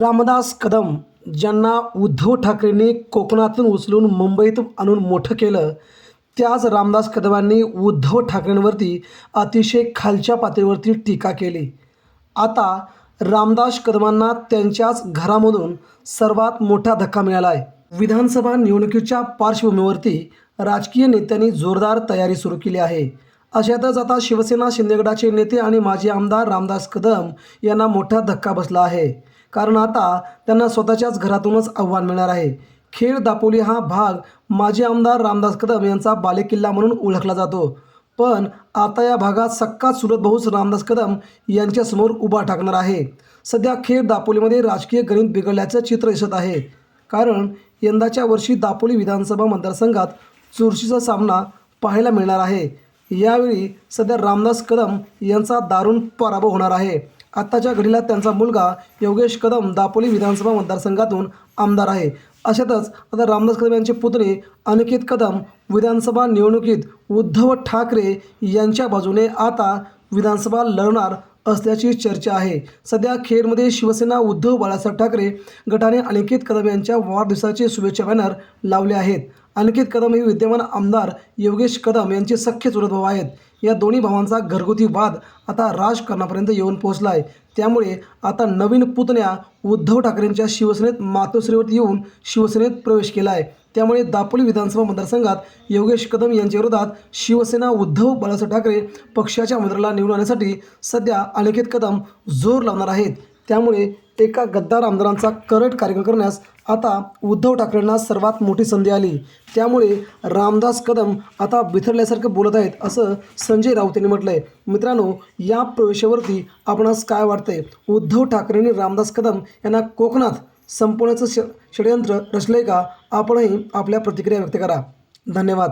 रामदास कदम ज्यांना उद्धव ठाकरेंनी कोकणातून उचलून मुंबईत आणून मोठं केलं त्याच रामदास कदमांनी उद्धव ठाकरेंवरती अतिशय खालच्या पातळीवरती टीका केली. आता रामदास कदमांना त्यांच्याच घरामधून सर्वात मोठा धक्का मिळाला आहे विधानसभा निवडणुकीच्या पार्श्वभूमीवरती राजकीय नेत्यांनी जोरदार तयारी सुरू केली आहे. अशातच आता शिवसेना शिंदेगडाचे नेते आणि माजी आमदार रामदास कदम यांना मोठा धक्का बसला आहे. कारण आता त्यांना स्वतःच्याच घरातूनच आव्हान मिळणार आहे. खेड दापोली हा भाग माजी आमदार रामदास कदम यांचा बालेकिल्ला म्हणून ओळखला जातो. पण आता या भागात सक्का सुरतभाऊच रामदास कदम यांच्यासमोर उभा टाकणार आहे. सध्या खेड दापोलीमध्ये राजकीय गणित बिघडल्याचं चित्र दिसत आहे. कारण यंदाच्या वर्षी दापोली विधानसभा मतदारसंघात चुरशीचा सामना पाहायला मिळणार आहे. यावेळी सध्या रामदास कदम यांचा दारुण पराभव होणार आहे. आत्ताच्या घडीला त्यांचा मुलगा योगेश कदम दापोली विधानसभा मतदारसंघातून आमदार आहे. अशातच आता रामदास कदम यांचे पुतणे अनिकेत कदम विधानसभा निवडणुकीत उद्धव ठाकरे यांच्या बाजूने आता विधानसभा लढवणार असल्याची चर्चा आहे. सध्या खेडमध्ये शिवसेना उद्धव बाळासाहेब ठाकरे गटाने अनिकेत कदम यांच्या वाढदिवसाचे शुभेच्छा बॅनर लावले आहेत. अनिकेत कदम हे विद्यमान आमदार योगेश कदम यांचे सख्य चुलत आहेत. या दोन्ही भावांचा घरगुती वाद आता राजकारणापर्यंत येऊन पोहोचला आहे त्यामुळे आता नवीन पुतण्या उद्धव ठाकरेंच्या शिवसेनेत मातोश्रीवर येऊन शिवसेनेत प्रवेश केला आहे त्यामुळे दापोली विधानसभा मतदारसंघात योगेश कदम यांच्या विरोधात शिवसेना उद्धव बाळासाहेब ठाकरे पक्षाच्या उमेदवाराला निवडून आणण्यासाठी सध्या अनिकेत कदम जोर लावणार आहेत. त्यामुळे एका गद्दार आमदारांचा करट कार्यक्रम करण्यास आता उद्धव ठाकरेंना सर्वात मोठी संधी आली. त्यामुळे रामदास कदम आता बिथरल्यासारखं बोलत आहेत असं संजय राऊत यांनी म्हटलं आहे मित्रांनो या प्रवेशावरती आपणास काय वाटतंय? उद्धव ठाकरेंनी रामदास कदम यांना कोकणात संपवण्याचं ष षडयंत्र रचलं आहे का? आपणही आपल्या प्रतिक्रिया व्यक्त करा. धन्यवाद.